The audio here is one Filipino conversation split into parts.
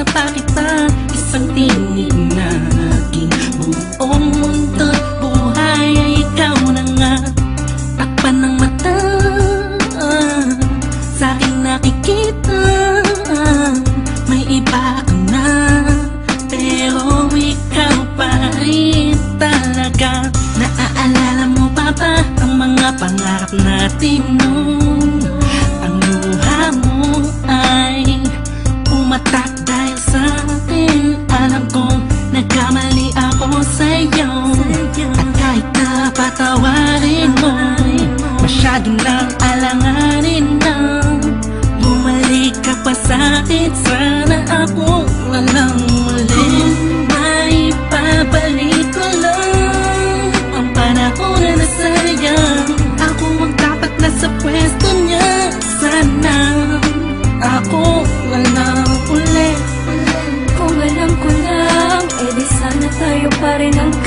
na pa Masyado nang alanganin na Bumalik ka pa sa'kin Sana ako walang muli. May babalik ko lang. Ang panahon na nasayang Ako ang dapat nasa pwesto niya. Sana ako walang uli Kung alam ko lang, edi sana tayo pa rin hanggang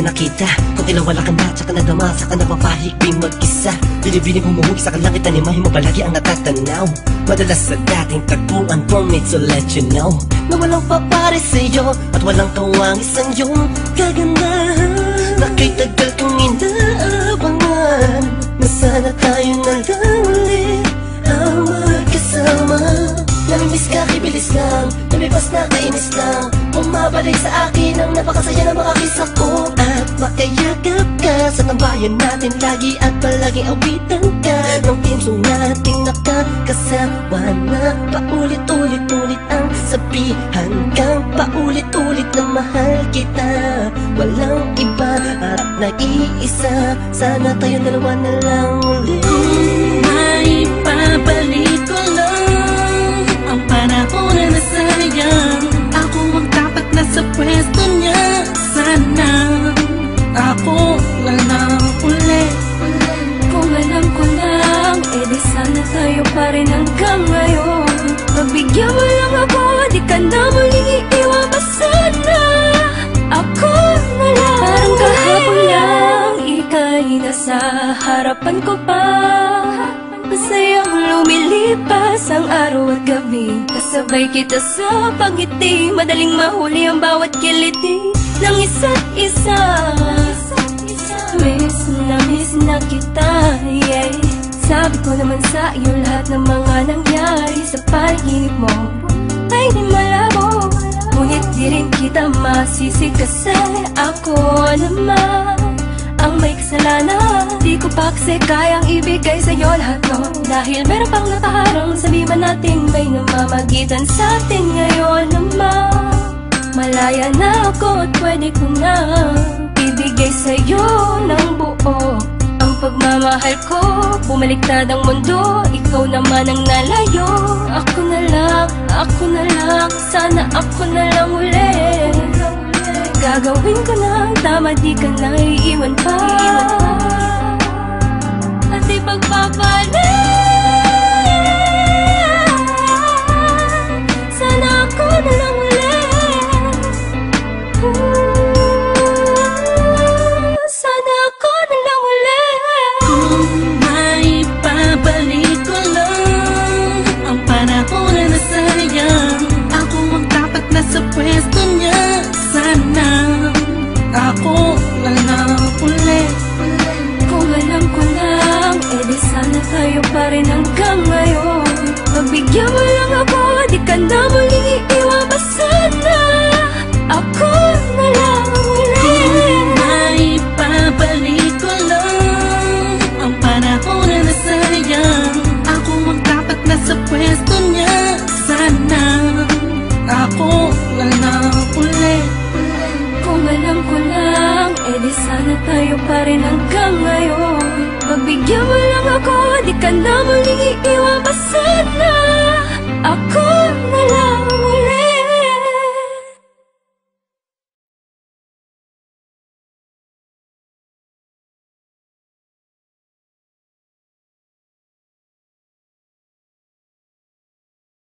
na nakita. Kung tinawala ka na, tsaka nadama, saka napapahigping mag-isa. Binibining humuhugi sa kalangit, animahin mo palagi ang natatanaw. Madalas sa dating tagpuan, for me to let you know. Na walang papare sa'yo, at walang kawang isang yung kagandahan Na kay tagal kong inaabangan? Na sana tayo na lang ulit ang magkasama. Namimiss ka, kibilis lang Lumibas na, kainis lang. Bumabalik sa akin ang napakasaya na makakisa ko sa tambayan natin lagi At palaging awitan ka. Ng song nating nakakasama na Paulit-ulit-ulit ang sabihan kang Paulit-ulit na mahal kita Walang iba at nag-iisa. Sana tayo dalawa na lang ulit rin hanggang ngayon. Pagbigyan mo lang ako, di ka na muling iiwan pa sana. Ako na lang. Parang kahapon lang, ika'y nasa harapan ko pa. Masayang lumilipas ang araw at gabi. Kasabay kita sa pangiti. Madaling mahuli ang bawat kiliti Ng isa't isa. Miss na miss na kita, yeah Sabi ko naman sa iyo lahat ng mga nangyari Sa panaginip mo Ay di malabo. Ngunit di rin kita masisi Kasi ako naman Ang may kasalanan. Di ko pa kasi kayang ibigay sa'yo lahat no Dahil meron pang nakaharang Sabi man natin may namamagitan sa atin ngayon naman. Malaya na ako at pwede ko na Ibigay sa'yo ng buo pagmamahal ko. Bumaliktad ang mundo Ikaw naman ang nalayo. Ako na lang, ako na lang Sana ako na lang ulit Gagawin ko na tama Di ka na iiwan pa. At sana tayo pa rin hanggang ngayon. Pagbigyan mo lang ako, di ka na ako, di ka na